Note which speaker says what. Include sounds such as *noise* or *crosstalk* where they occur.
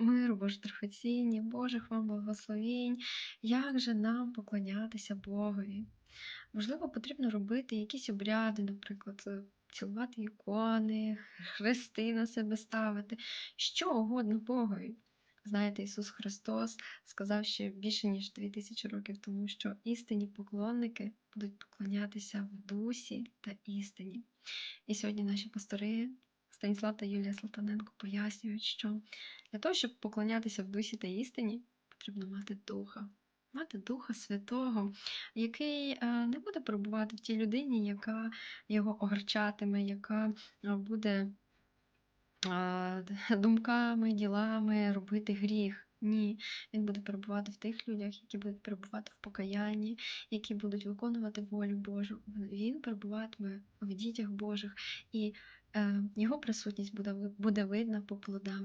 Speaker 1: Миру Боже Божих вам благословінь. Як же нам поклонятися Богові? Можливо, потрібно робити якісь обряди, наприклад, е, цілувати ікони, хрести на себе ставити, що угодно Богові. Знаєте, Ісус Христос сказав ще більше ніж 2000 років тому, що істинні поклонники будуть поклонятися в дусі та істині. І сьогодні наші пастори Станіслав та Юлія Салтаненко пояснюють, що для того, щоб поклонятися в дусі та істині, потрібно мати духа, мати Духа Святого, який е, не буде перебувати в тій людині, яка його огорчатиме, яка е, буде *laughs* думками, ділами робити гріх. Ні, він буде перебувати в тих людях, які будуть перебувати в покаянні, які будуть виконувати волю Божу. Він перебуватиме в дітях Божих, і е, його присутність буде, буде видна по плодам.